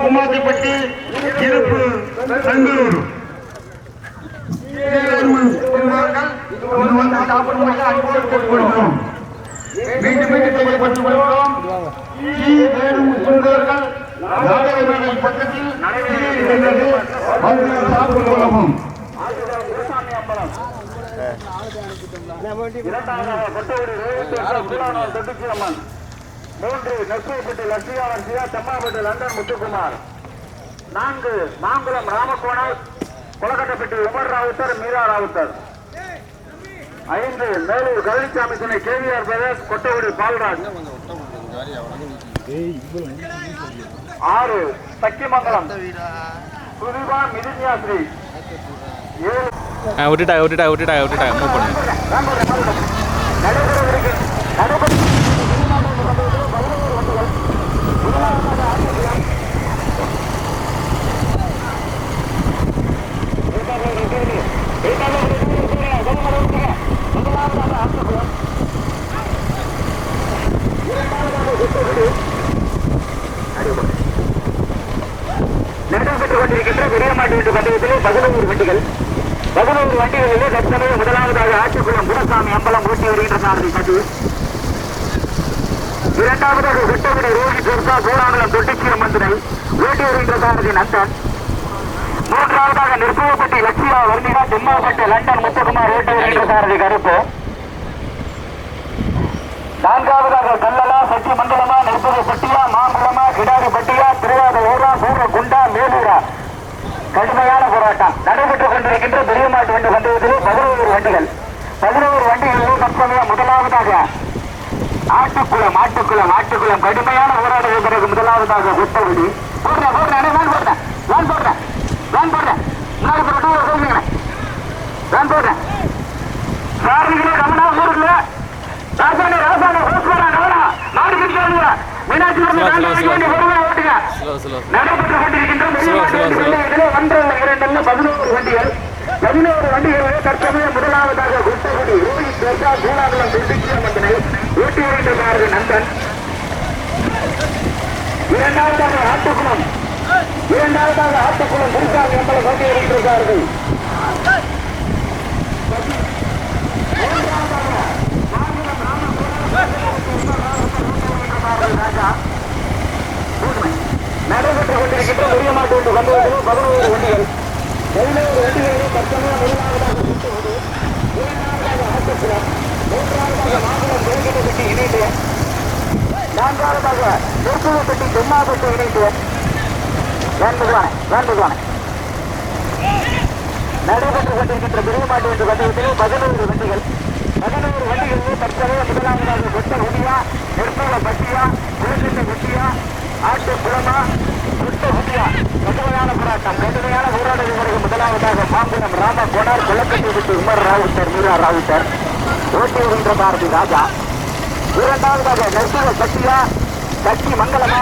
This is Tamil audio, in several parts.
உமாதிப்பட்டி இருப்பு பெங்களூரு வந்து சாப்பிடுவாங்க அன்போடு கேட்டுக்கொள்கிறோம் மீண்டும் மீண்டும் தெரியப்பட்டுக் கொள்கிறோம் ஈ வேணும் என்பவர்கள் நாடக மேடை பக்கத்தில் நடைபெறுகிறது சாப்பிட்டுக் கொள்ளவும். கொட்டகுடி ரோஹித் மூன்று நெற்பைப்பட்டி லட்சியா வர்ஷியா தெம்மாப்பட்டி லண்டன் முத்துக்குமார். நான்கு மாங்குளம் ராமகோணல் கொலக்கட்டப்பட்டி உமர் ராவுத்தர் மீரா ராவுத்தர். ஐந்து மேலூர் கருணிசாமி துணை கேவிஆர் பிரதேஷ் கொட்டகுடி பால்ராஜ். ஆறு சக்கிமங்கலம். சுதிபா மிதுன்யாஸ்ரீ ஏழு ஆ விட்டுட்டா விட்டுட்டா விட்டுட்டா விட்டுட்டா மூவ் பண்ணு. நடைபெற்றுக் கொண்டிருக்கின்ற பெரியமாட்டு வீட்டு பந்தயத்திலே பதினோரு வண்டிகள் பதினோரு வண்டிகளிலே தற்சமயம் முதலாவதாக ஆட்சிக்குளம் குருசாமி அம்பலம் ஊட்டி வருகின்ற சாரதி சது. இரண்டாவதாக விட்டவிட ரோஹி துர்கா சூடாமலம் தொட்டிச்சியம் மந்திரை ஊட்டி வருகின்ற சாரதி நந்தன். மூன்றாவதாக நிர்பவப்பட்டி லட்சியா வர்ணிகா திம்மாப்பட்டி லண்டன் முத்துக்குமார் ஊட்டி வருகின்ற சாரதி கருப்பு. நான்காவதாக கல்லலா சச்சி மண்டலமா நெற்பது பட்டியா மாங்குளமா கிடாரி பட்டியா திருவாத ஊரா சூர குண்டா மேலூரா? கடுமையான போராட்டம். நடைபெற்றுக் கொண்டிருக்கின்ற பெரியமாட்டு வண்டி பந்தயத்திலே பதினோரு வண்டிகள். பதினோரு வண்டிகளிலே தற்போதைய முதலாவதாக ஆட்டுக்குளம் ஆட்டுக்குளம் ஆட்டுக்குளம். கடுமையான போராட்டத்திற்கு பிறகு முதலாவதாக குத்தவடி போடுறேன் போடுறேன் வேன் போடுறேன் வேன் போடுறேன் வேன் போடுறேன். முன்னாடி போட்டு சொல்லுங்க வேன் போடுறேன். சாரதிகளே நடைபெற்றுக் கொண்டிருக்கின்ற பதினோரு வண்டிகள் பதினோரு வண்டிகளிலே தற்சமயம் முதலாவதாக குட்டகுடி ரோஹித் தேசா சூடாகுளம் திருச்சியம் மந்தனை ஊட்டி வருகின்றார்கள் நந்தன் இரண்டாவதாக ஆட்டுக்குளம் இரண்டாவதாக ஆட்டுக்குளம் குருசாமி அம்பலம் கொண்டு வருகின்றார்கள் ராஜா. நடைபெற்றுக் கொண்டிருக்கின்ற பெரிய மாட்டு ஒன்று வந்தவர்கள் பதினோரு வண்டிகள் பதினோரு வண்டிகளிலே தற்சமயம் முதலாவதாக குட்டகுடி இரண்டாவதாக ஆட்டுக்குளம் மூன்றாவதாக மாங்குளம் கோயில்பட்டி இணைந்து. நான்காவதாக திருப்புவப்பட்டி தென்னாப்பட்டி இணைந்து. வேன்பதுவானே வேன்பதுவானே நடைபெற்றுக் கொண்டிருக்கின்ற பெரிய ஒன்று வந்தவர்கள் பதினோரு வண்டிகள் பதினோரு வண்டிகளிலே தற்சமயம் முதலாவதாக கொட்ட குடியா நெற்பல பட்டியா குளக்கட்ட குட்டியா ஆட்டு குளமா குட்ட குட்டியா கடுமையான போராட்டம். கடுமையான போராட்டத்திற்கு பிறகு முதலாவதாக மாங்குளம் ராம கோனார் குளக்கட்டி விட்டு உமர் ராவுத்தர் மீரா ராவுத்தர் ஓட்டி வருகின்ற பாரதி ராஜா. இரண்டாவதாக நெற்பல பட்டியா கட்சி மங்கலமா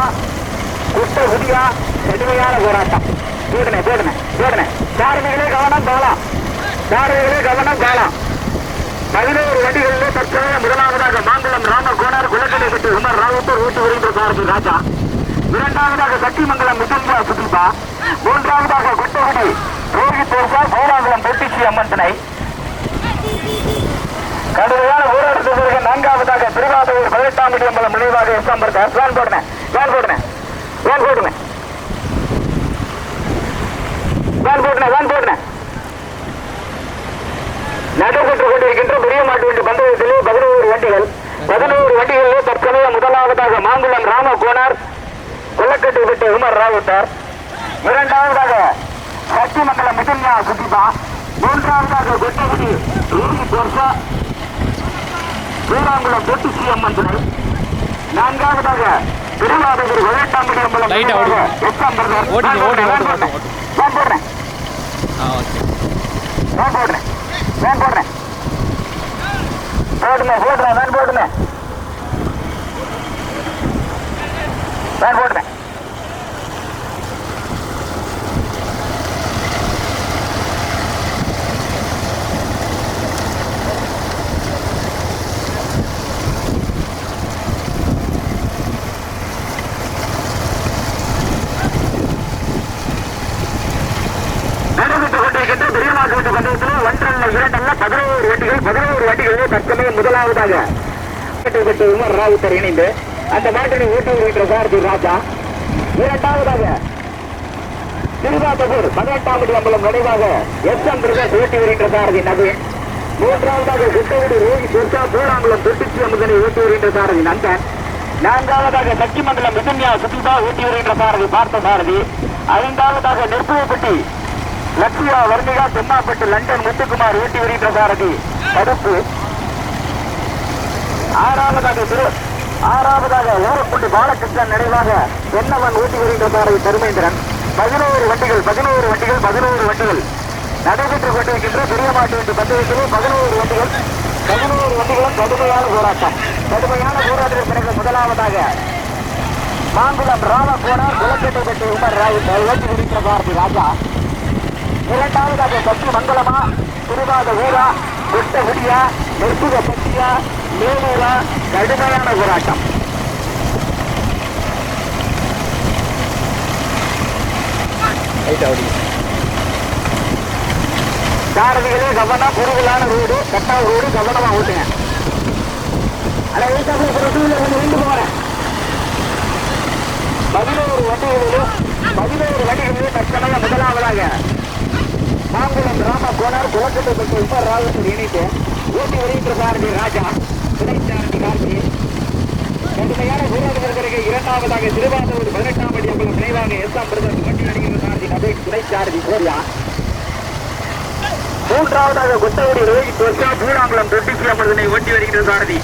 குட்ட குடியா கடுமையான போராட்டம். போடுனே போடுனே போடுனே சாரதிகளே கவனம் காலாம் சாரதிகளே கவனம் காலாம் பதினோரு வண்டிகளிலே தற்போது முதலாவதாக மாங்குளம் ராம கோனார் குலக்கடை பெற்று உமர் ராவுத்தர் ஊட்டி வருகின்ற சாரதி ராஜா. இரண்டாவதாக சத்திமங்கலம் மிதுன்யா சுதீபா மூன்றாவதாக குட்டகுடி ரோகி தேசா சோழாங்குளம் பொட்டிச்சி அம்மன் துணை கடுமையான போராட்டத்திற்கு பிறகு நான்காவதாக திருவாதூர் பதினெட்டாம் படி அம்பலம் நினைவாக எஸ் அம்பர்தார் வேன் போடுனேன் வேன் போடுனேன் வேன் போடுனேன் வேன் போடுனேன் வேன் போடுனேன் நடைபெற்றுக் கொண்டிருக்கின்ற பெரிய மாட்டு வண்டி பந்தயத்திலே பதினோரு வண்டிகள். பதினோரு வண்டிகளிலே தற்சமயம் முதலாவதாக மாங்குளம் ராம கோனார் கொல்லக்கட்டை விட்டு உமர் ராவுத்தார். இரண்டாவதாக சக்திமங்கலம் மிதுன்யா சுதிபா. மூன்றாவதாக கொட்டகுடி ரூபி போர்சா. ஸ்ரீராங்குளம் தொட்டிச்சி அம்மன் துணை. நான்காவதாக திருவாதூர் பதினெட்டாம் அம்பலம் Light ஆ ஓடுங்க. வேன் போடுறேன் போடுமே போடுறேன் வேன் போடுமே வேன் போடுறேன் நடுவிட்டு கொண்டிருக்கின்ற பெரியமாட்டு கொண்டிருக்கிற ஒன்றரை பந்தயத்தில் பதினோரு வண்டிகள் பதினோரு வண்டிகளே தற்சமயம் முதலாவதாக பெற்று உமர் ராவுத்தர் இணைந்து அந்த மாட்டினை ஓட்டி வருகின்ற சாரதி ராஜா. இரண்டாவதாக திருவாதபூர் பதினெட்டாம் அம்பலம் நினைவாக எஸ் எம் பிரதேஷ் ஓட்டி வருகின்ற சாரதி நவீன் மூன்றாவதாக குட்டவீடு ரோகி துர்கா பூராங்குளம் தொட்டிச்சி அமுதனை ஓட்டி வருகின்ற சாரதி நந்தன் நான்காவதாக சக்திமங்கலம் மிதுன்யா சுத்திதா ஓட்டி வருகின்ற சாரதி பார்த்த சாரதி. ஐந்தாவதாக நெற்புவப்பட்டி லட்சியா வர்ணிகா தெம்மாப்பட்டு லண்டன் முத்துக்குமார் ஓட்டி வருகின்ற சாரதி தடுப்பு. ஆறாவதாக திரு ஆறாவதாக ஊரக்குண்டு பாலகிருஷ்ணன் நினைவாக என்னவன் ஊட்டி வருகின்ற சாரதி தருமேந்திரன். பதினோரு வண்டிகள் பதினோரு வண்டிகள் பதினோரு வண்டிகள். நடைபெற்றுக் கொண்டிருக்கின்ற பெரிய மாட்டு வண்டி பந்தயத்திலே பதினோரு வண்டிகள் பதினோரு வண்டிகளும் கடுமையான போராட்டம். கடுமையான போராட்டத்திற்கு பிறகு முதலாவதாக மாங்குளம் ராமகோணா குலக்கட்டை பெற்ற உமர் ராய் ஓட்டி வருகின்ற பாரதி ராஜா. இரண்டாவதாக சக்தி மங்களமா திருவாத ஊரா கொட்ட குடியா நெற்புக பட்டியா மேலூரா கடுமையான போராட்டம். சாரதிகளே கவனம் குறுகலான ரோடு கட்டா ரோடு கவனமா ஓட்டுங்க. அட வீட்டாப்புல ஒரு டூ வீலர் கொஞ்சம் நின்று போறேன். பதினோரு வண்டிகளிலும் பதினோரு வண்டிகளிலும் தற்சமயம் முதலாவதாக. மாங்குளம் ராம கோனார் குளக்கட்டை பெற்ற உமர் ராவத்தில் இணைத்து ஊட்டி வருகின்ற சாரதி ராஜா துணை சாரதி கார்த்தி. கடுமையான போராட்டத்திற்கு இரண்டாவதாக திருவாரூர் பதினெட்டாம் படி அம்பலம் நினைவாக எஸ்ஆம் பிரதர் வண்டி நடிகின்ற சாரதி நபேக் கோரியா. மூன்றாவதாக கொத்தவடி ரோஹித் தோஷா பூராங்குளம் தொட்டிச்சி அமர்தனை ஓட்டி வருகின்ற சாரதி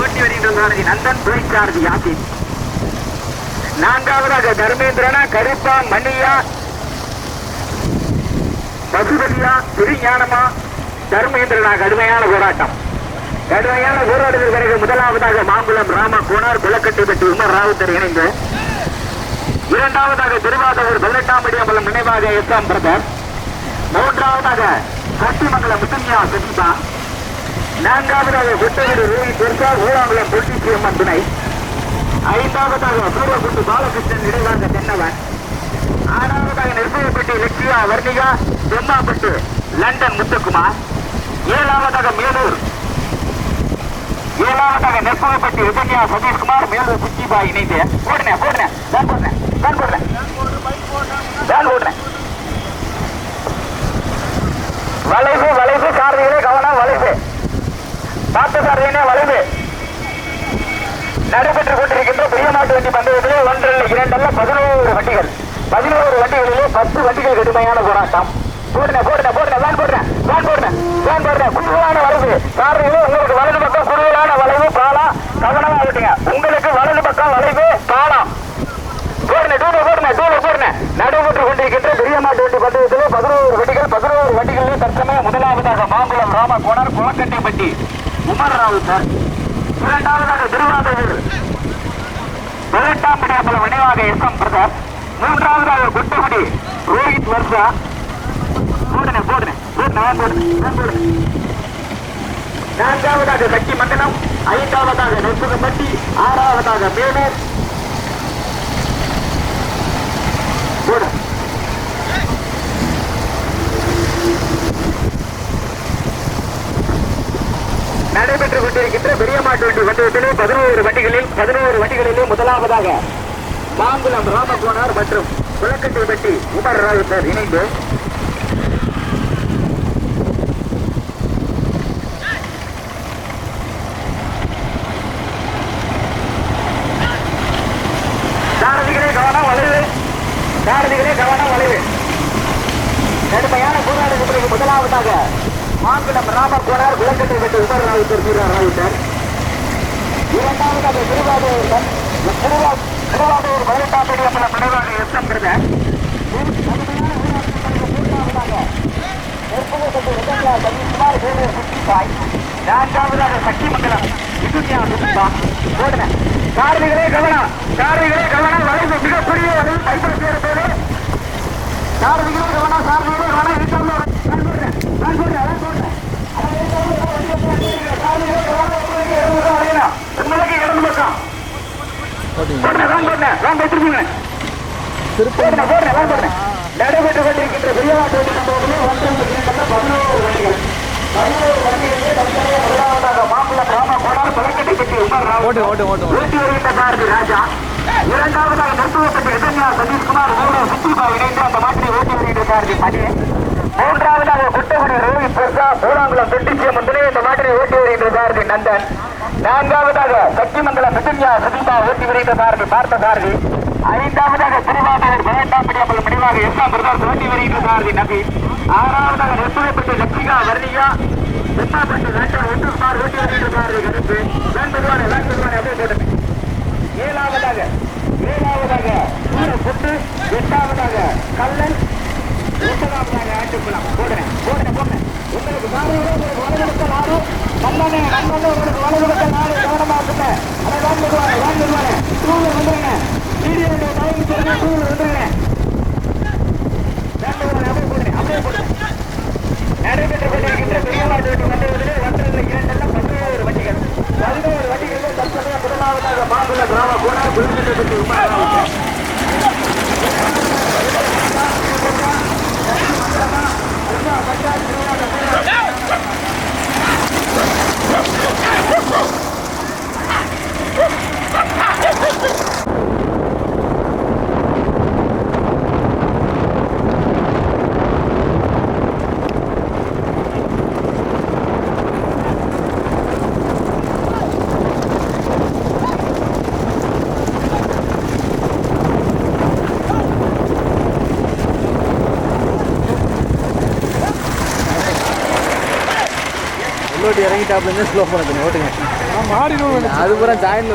ஓட்டி வருகின்ற சாரதி நந்தன் துணை சாரதி யாசின் நான்காவதாக தர்மேந்திரனா கருப்பா மணியா பசுபதியா திருஞானமா தர்மேந்திரனா கடுமையான போராட்டம். கடுமையான போராட்டத்திற்கு பிறகு முதலாவதாக மாங்குளம் ராம கோனார் குளக்கட்டை பெற்று உமர் ராவுத்தர் இணைந்து இரண்டாவதாக திருவாதூர் பதினெட்டாம் அடியம்பலம் நினைவாக எஸ். எம். பிரதர் மூன்றாவதாக சத்திமங்கலம் முத்தன்யா சசிதா நான்காவதாக குட்டவீடு ரூபி பெருசா ஊராங்குளம் பொலிட்டி துணை. ஐந்தாவதாக பூர்வகுட்டு பாலகிருஷ்ணன் நினைவாக தென்னவன். ஆறாவதாக நெருப்பப்பட்டி லட்சியா வர்ணிகா தெம்மாப்பட்டு லண்டன் முத்துக்குமார். ஏழாவதாக மேலூர். ஏழாவதாக நெருப்பப்பட்டி உதன்யா சதீஷ்குமார் மேலூர் குச்சிபாய் இணைந்து. போடுனேன் போடுனேன் தான் போடுறேன் தான் போடுறேன் தான் போடுறேன் வளைவு வளைவு சாரதிகளே கவனம் வளைவு. பார்த்து சாரதினே வளைவு. நடைபெற்றுக் கொண்டிருக்கின்ற பெரிய நாட்டு வண்டி பந்தயத்திலே ஒன்றல்ல இரண்டல்ல பதினோரு வண்டிகள். பதினோரு வண்டிகளிலே பத்து வண்டிகள் கடுமையான போராட்டம். போடுன போடுன போடுன வேன் போடுறேன் வேன் போடுறேன் வேன் போடுறேன் வளைவு. சாரதிகளே உங்களுக்கு வலது பக்கம் குழுவான வளைவு பாலம் கவனமா விட்டுங்க உங்களுக்கு வலது பக்கம் வளைவு பாலம் போடுன டூல போடுன டூல போடுன நடைபெற்றுக் கொண்டிருக்கின்ற பெரிய மாட்டு வண்டி பந்தயத்திலே பதினோரு வண்டிகள் பதினோரு வண்டிகளிலே தற்சமயம் முதலாவதாக மாங்குளம் ராம கோணர் குளக்கட்டைப்பட்டி உமர் ராவு சார். இரண்டாவதாக திருவாதூர் பதினெட்டாம் பிடியாப்பல நினைவாக எஸ் எம் பிரதர் மூன்றாவதாக குட்டகுடி ரோஹித் வர்ஷா போடுனே போடுனே போடுன போடுன போடுன. நான்காவதாக சக்தி மண்டலம் ஐந்தாவதாக நெற்புகப்பட்டி ஆறாவதாக மேலூர் போடு நடைபெற்றுக் கொண்டிருக்கின்ற பெரியமாட்டு வண்டி ஒன்றியத்திலே பதினோரு வண்டிகளில் பதினோரு வண்டிகளிலே முதலாவதாக மாங்குளம் ராமகோனார் மற்றும் குளக்கட்டை வெட்டி உமர் ராவுத்தர் இணைந்து சாரதிகளே கவனம் வளைவு சாரதிகளே கவனம் வளைவு. கடுமையான போராட்டத்திற்கு முதலாவதாக மாங்குளம் ராமகோனார் குளக்கட்டை வெட்டி உமர் ராவுத்தர் வீரர் ராவுத்தர் இரண்டாவதாக திருவாரூர் தன்- திருவா- திருவாரூர் பதினெட்டாம் தேதி அப்பல நினைவாக எஸ் எம் பிரதர் கடுமையான போராட்டத்திற்கு மூன்றாவதாக நெற்புகப்பட்டு உதவியா சதீஷ்குமார் வேலூர் குட்டிப்பாய் நான்காவதாக கவனம் காரணிகளே கவனம் வளைவு மிகப்பெரிய வளைவு கைப்பற்ற சேர பேரு காரணிகளே கவனம் கவனம் நான் சொல்றேன் நான் நான் போடுறேன் உங்களுக்கு இடது கொண்டிருக்கின்ற பெரியவாட்டு சம்பவத்திலே ஒன்றரை இரண்டு பதினோரு வண்டிகள் பதினோரு வண்டிகளிலே தற்சமயம் முதலாவதாக மாப்பிள்ள கிராம கோடார் பெற்று உமர் ராவ் ஓட்டு ஓட்டு ஓட்டு வருகின்ற ராஜா இரண்டாவதாக சதீஷ்குமார் மூணு இணைந்து அந்த மாற்றி ஓட்டி வருகின்ற பாரதி மூன்றாவதாக குட்டகுடி ரோஹித் பிரசா போராங்குளம் தொட்டிச்சியம்மன் துணை இந்த மாட்டினை ஓட்டி வருகின்ற பாரதி நந்தன். நான்காவதாக சக்திமங்கலம் மிதன்யா சுதிபா ஓட்டி வருகின்ற பாரதி பார்த்த சாரதி. ஐந்தாவதாக திருவாரூர் பதினெட்டாம் முடிவாக எஸ்ஆ பிரதார் ஓட்டி வருகின்ற பாரதி நபி. ஆறாவதாக நெருப்புவப்பட்ட லட்சிகா வர்ணியா எட்டாப்பட்டு லட்சம் ஒன்று சார் ஓட்டி வருகின்ற பாரதி கருப்பு. வேண்டுவானே வேண்டுவானே அப்படியே போட்டுங்க ஏழாவதாக ஏழாவதாக ஒரு புட்டு எட்டாவதாக கல்லன் எட்டாவதாக ஆட்டுக்குளம் போடுறேன் போடுறேன் போடுறேன் உங்களுக்கு நாடு உங்களுக்கு வலதுபக்க நாடு உங்களுக்கு வலதுபக்க நாடு கவனமா இருக்குங்க அதை வந்துருங்க வீடியோ டைம் சொல்லுங்க டூலர் வந்துருங்க அப்படியே போடுறேன் அப்படியே போடுறேன் நடைபெற்றுக் கொண்டிருக்கின்ற பெரியவாடு மண்டபத்திலே ஒன்றரை இரண்டல்ல பதினோரு வண்டிகள் பதினோரு வண்டிகளில் தற்சமயம் முதலாவதாக மாங்குள கிராம கோணார் No! உள்ளோட்டு இறங்கிட்டாப்லேருந்து ஸ்லோ பண்ண ஓட்டுங்க. மாறிடும் அது பூரா ஜாயின்ல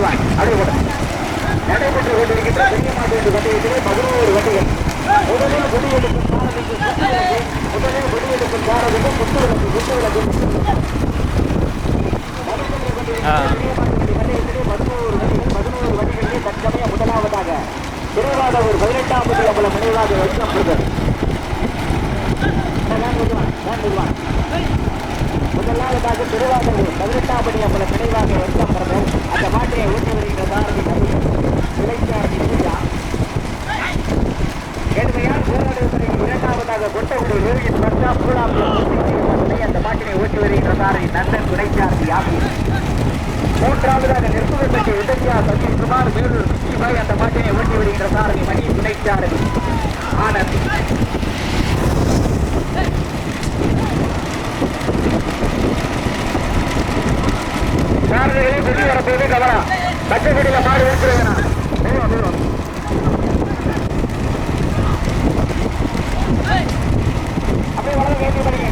அண்ணா, வேன் அப்படியே போடுங்க. நடைபெற்றுக் கொண்டிருக்கின்ற பெரிய மாட்டு பதினோரு வண்டிகள் முதலில் கொடியெடுக்கும் பாரதிக்கு முதலில் கொடியெடுக்கும் பாரதிக்கு குத்துவிளக்கு குத்துவிளக்கு பதினோரு வண்டிகள் பதினோரு வண்டிகளிலே தற்சமயம் முதலாவதாக திருவாரூர் பதினெட்டாம் முதலம்பலம் நினைவாக வைக்கம் பிரதர் முதலாவதாக திருவாரூர் பதினெட்டாம் படி அம்பலம் நினைவாக வைக்கம் அந்த மாட்டினை ஊட்டி வருகின்ற பாரதி இளைஞர் பூஜா ஏழ்மையால் போராடுவதற்கு இரண்டாவதாக கொட்டகுடி ரோஹித் பர்ஷா பூலாபுரம் அந்த மாட்டினை ஊட்டி வருகின்ற பாரதி நந்தன் துணைச்சார்பி யாபி மூன்றாவதாக நெருப்புவப்பட்டி உதவியா சதீஷ்குமார் வேலூர் சிவாய் அந்த மாட்டினை ஓட்டி வருகின்ற சாரதி மணி துணைச்சாரதி ஆனந்த் சாரதிகளை சுற்றி வரப்போது கவனம் பச்சைக்கடியில் மாடு இருக்கிறதுனா தூரம் தூரம் அப்படியே வளர்ந்து கேட்டு படிங்க.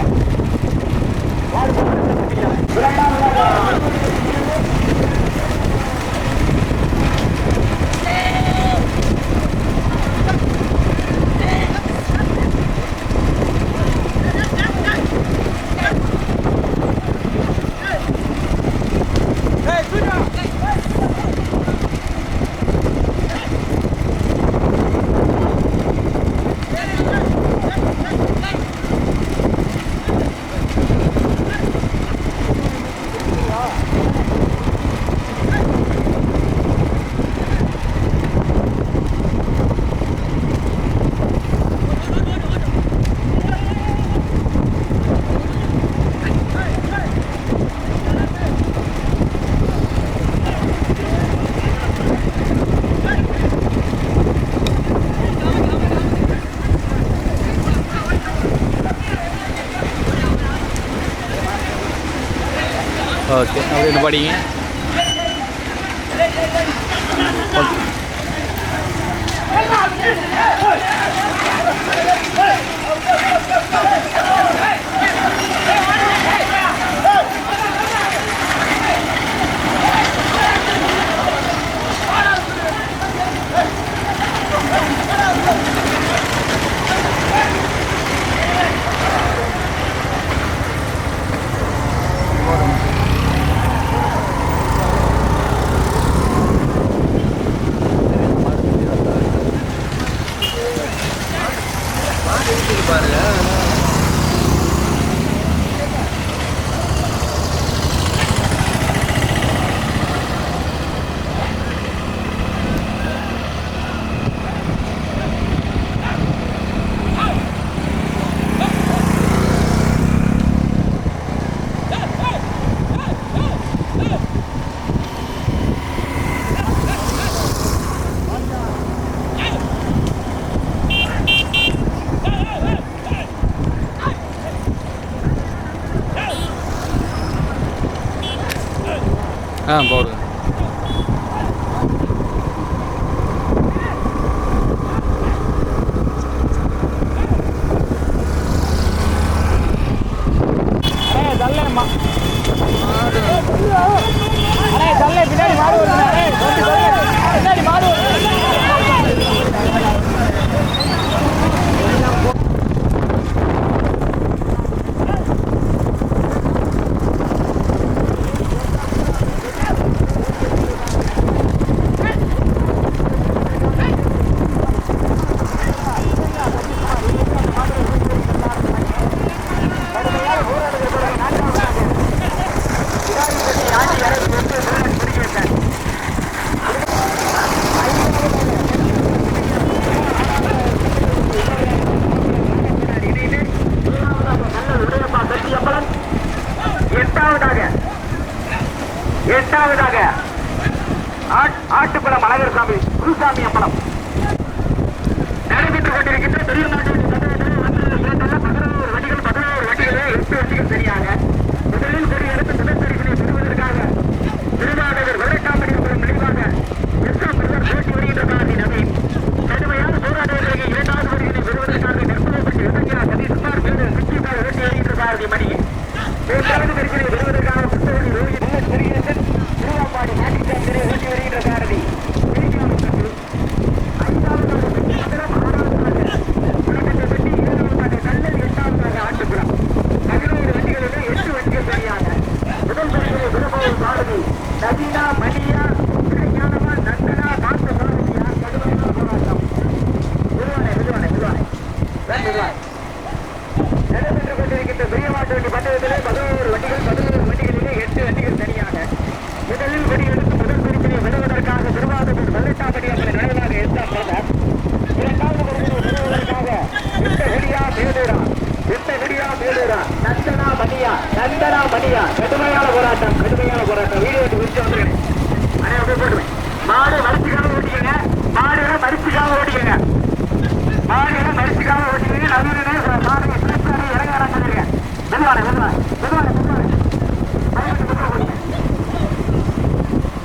零 हाँ बहुत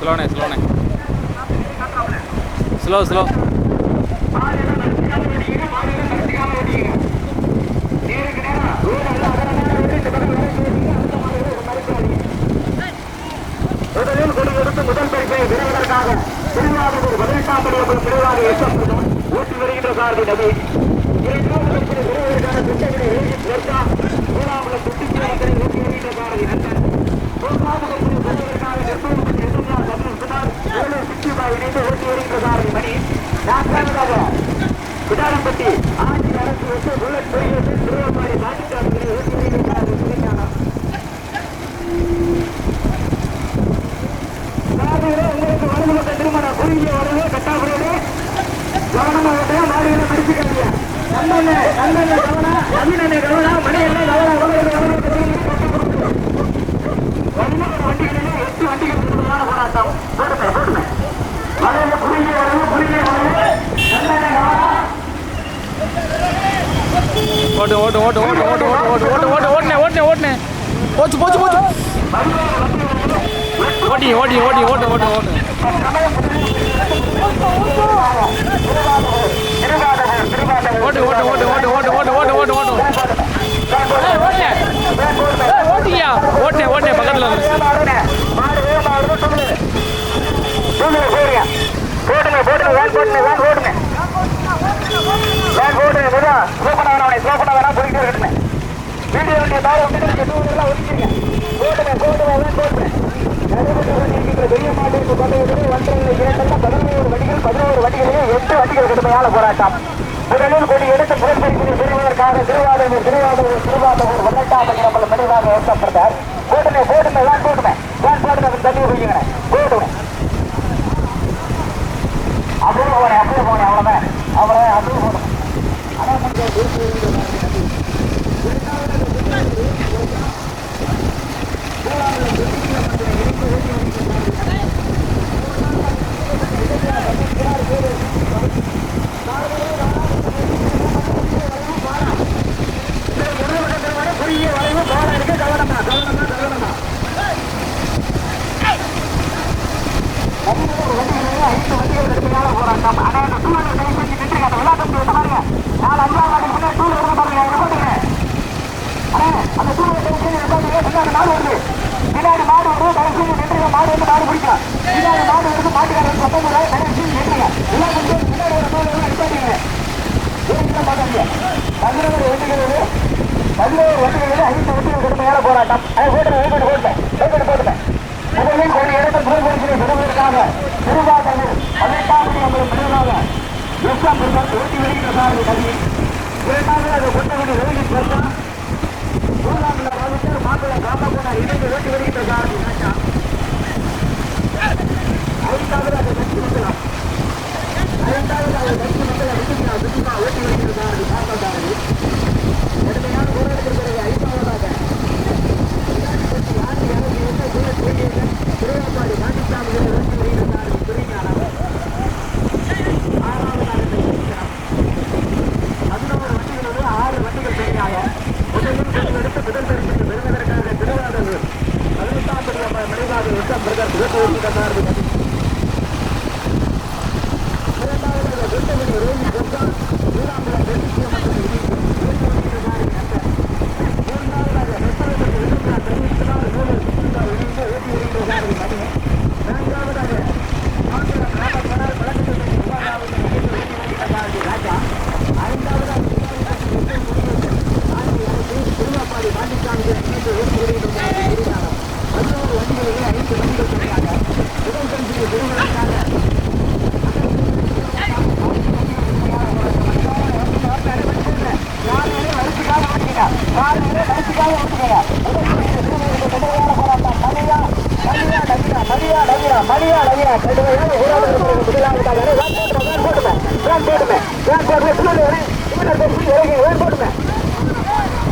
ஸ்லோனே ஸ்லோனே ஸ்லோ ஸ்லோ முதலில் கொடி எடுத்து முதல் பரிசை பெறுவதற்காக திருவாரூர் பதினெட்டாம் படி பிரிவாக எஸ் ஊட்டி வருகின்ற சாரதி நபி இரண்டாம் இடத்தில் பெறுவதற்கான திட்டங்களை எழுதி நிற்கா முக்கியமாக இணைந்து ஓட்டி வருகின்றதாரை மணி உங்களுக்கு வலது பக்க திருமணம் குறுகிய வரவே கட்டாபுரியிலே கவனமாக மாடுகளை பிடிச்சுக்காதீங்க நண்பனே நண்பனே கவனம் கடுமையான போராட்டம். முதலில் கொடி எடுத்து புறப்பரிசினை பெறுவதற்காக திருவாதூர் திருவாதூர் திருவாதூர் வெள்ளட்டாம்பட்டி நம்மள மனிதாக ஏற்கப்பட்டார் போட்டுமே போட்டுமே தான் போட்டுமே தான் போட்டுமே தண்ணி போய்க்கிறேன் போட்டுமே அப்படியே போனேன் அப்படியே போனேன் அவ்வளோதான் அவரை அப்படியே போனேன். ஆனால் கொஞ்சம் குறுகிய வளைவு பாடம் இருக்கு கவனமா கவனமா. கவனமா ஐந்து வண்டிகள் கடுமையான போராட்டம். ஆனா அந்த டூலர் கை செஞ்சு நின்றுங்க அந்த விளையாட்டு பாருங்க. நாலு அஞ்சாவது மாட்டுக்கு முன்னாடி பாருங்க அதை அந்த டூலர் கை செஞ்சு நிப்பாட்டுங்க பின்னாடி மாடு வருது. பின்னாடி மாடு வருது. கடைசி நின்றுங்க. மாடு வந்து மாடு பிடிக்கலாம். பின்னாடி மாடு வந்து மாட்டுக்காரர் சத்தம் போட கடைசி நின்றுங்க எல்லாம் பின்னாடி ஒரு டூலர் நிப்பாட்டுங்க ஏன் பார்க்காதீங்க. பதினோரு வண்டிகள் பதினோரு வண்டிகளில் ஐந்து வண்டிகள் கடுமையான போராட்டம். அதை போட்டு வைக்கட்டு போட்டேன் வைக்கட்டு போட்டேன் முதலில் ஒரு இடத்தை புறப்படுத்தி பெறுவதற்காக திருவாதூர் அதைத்தான் அவர்கள் பெறுவதாக எஸ்லாம் பெருமாள் ஓட்டி வெளியிட்ட சார்பு கல்வி இரண்டாவது அதை கொண்டு கொண்டு வெளியில் பெற்றால் மூன்றாம் வாழ்க்கையில் மாப்பிள்ளை காப்பா போனார் இணைந்து ஓட்டி வெளியிட்ட சார்பு நாச்சா ஐந்தாவது அதை கட்சி மக்களாம் ஐந்தாவது அதை கட்சி மக்களை விட்டுமா கடுமையான திருவாப்பாடி பாண்டிசாமி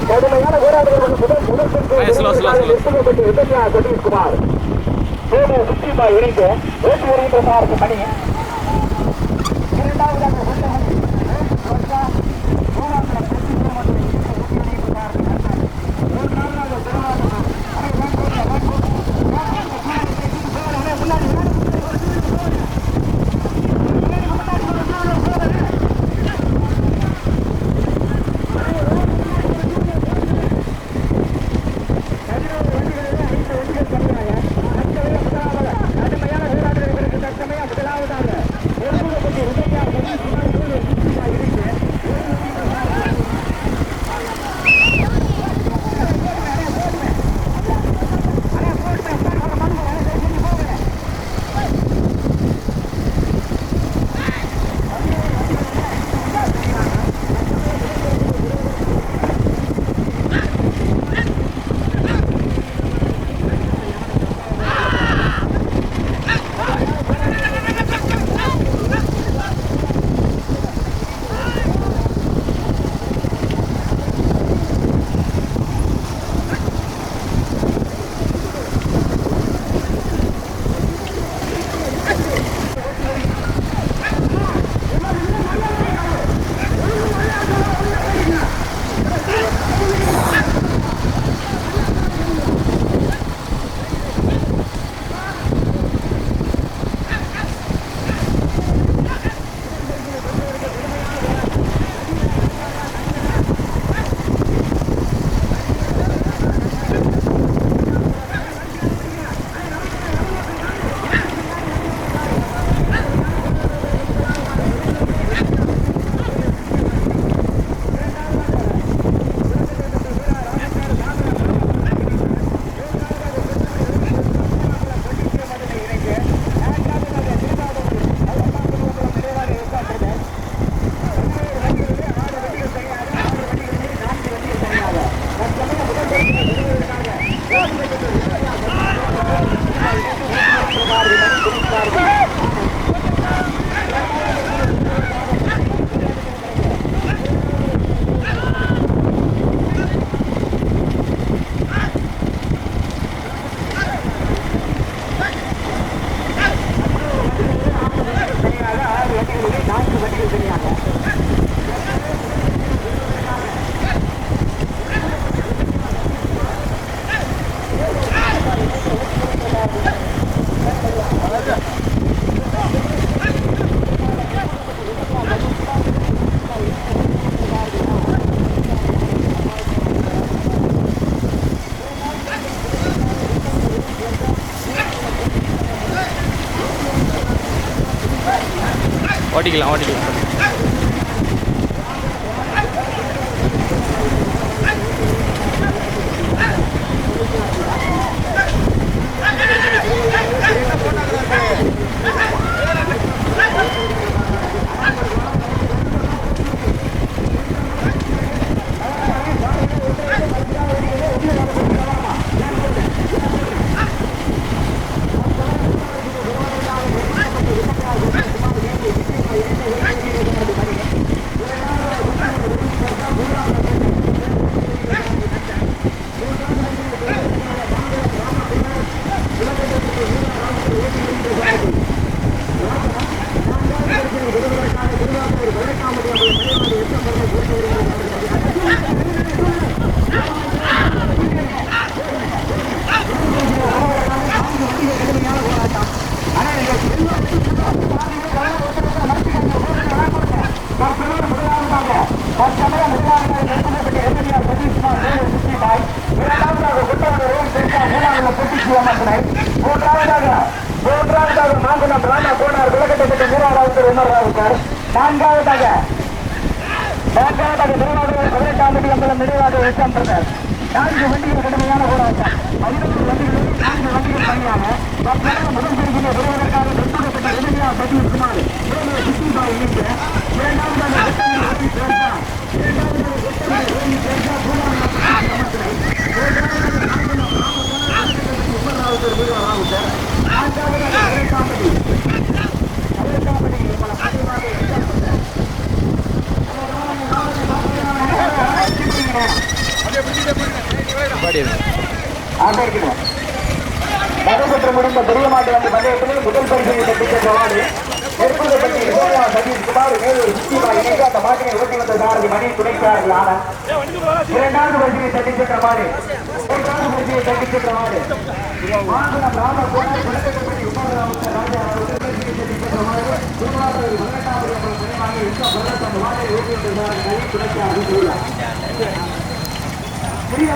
கடுமையான போராட்டங்கள் முதல் முதல் slow, சதீஷ்குமார் சோனு சுத்திமா இணைந்து ஓட்டு வருகின்ற சாருக்கு மணி இரண்டாவதாக ஓட்டிக்கலாம் ஓட்டிக்கலாம் தற்போது முதல் வருவதற்காக நிர்வாகப்பட்ட எளிமையா பதிவு குமார் முதல்வர் சித்திபாய் இணைந்து இரண்டாவதாக வெட்டமணி ரவி பேசா இரண்டாவதாக வெட்டமணி ரவி நடைபெற்று முடிந்த பெரியமாட்டு மாட்டு பந்தயத்திலே முதல் பரிசனை பெற்ற சவாலி நெருப்புதப்பட்டி சோழா சதீஷ் குமார் மேலூர் சித்திமா இணைந்து அந்த மாட்டினை ஓட்டி வந்த சாரதி மணி துணைக்காரர்கள் ஆனந்த் இரண்டாவது பரிசனை தட்டி சென்ற மாடு மூன்றாவது பரிசனை தட்டி சென்ற மாடு ராம கோட்டை விளக்கப்பட்டி உபராமர் ராஜா அவர்கள் தட்டி சென்ற மாடு இந்த அந்த மாட்டை ஓட்டி வந்த சாரதி மணி புதிய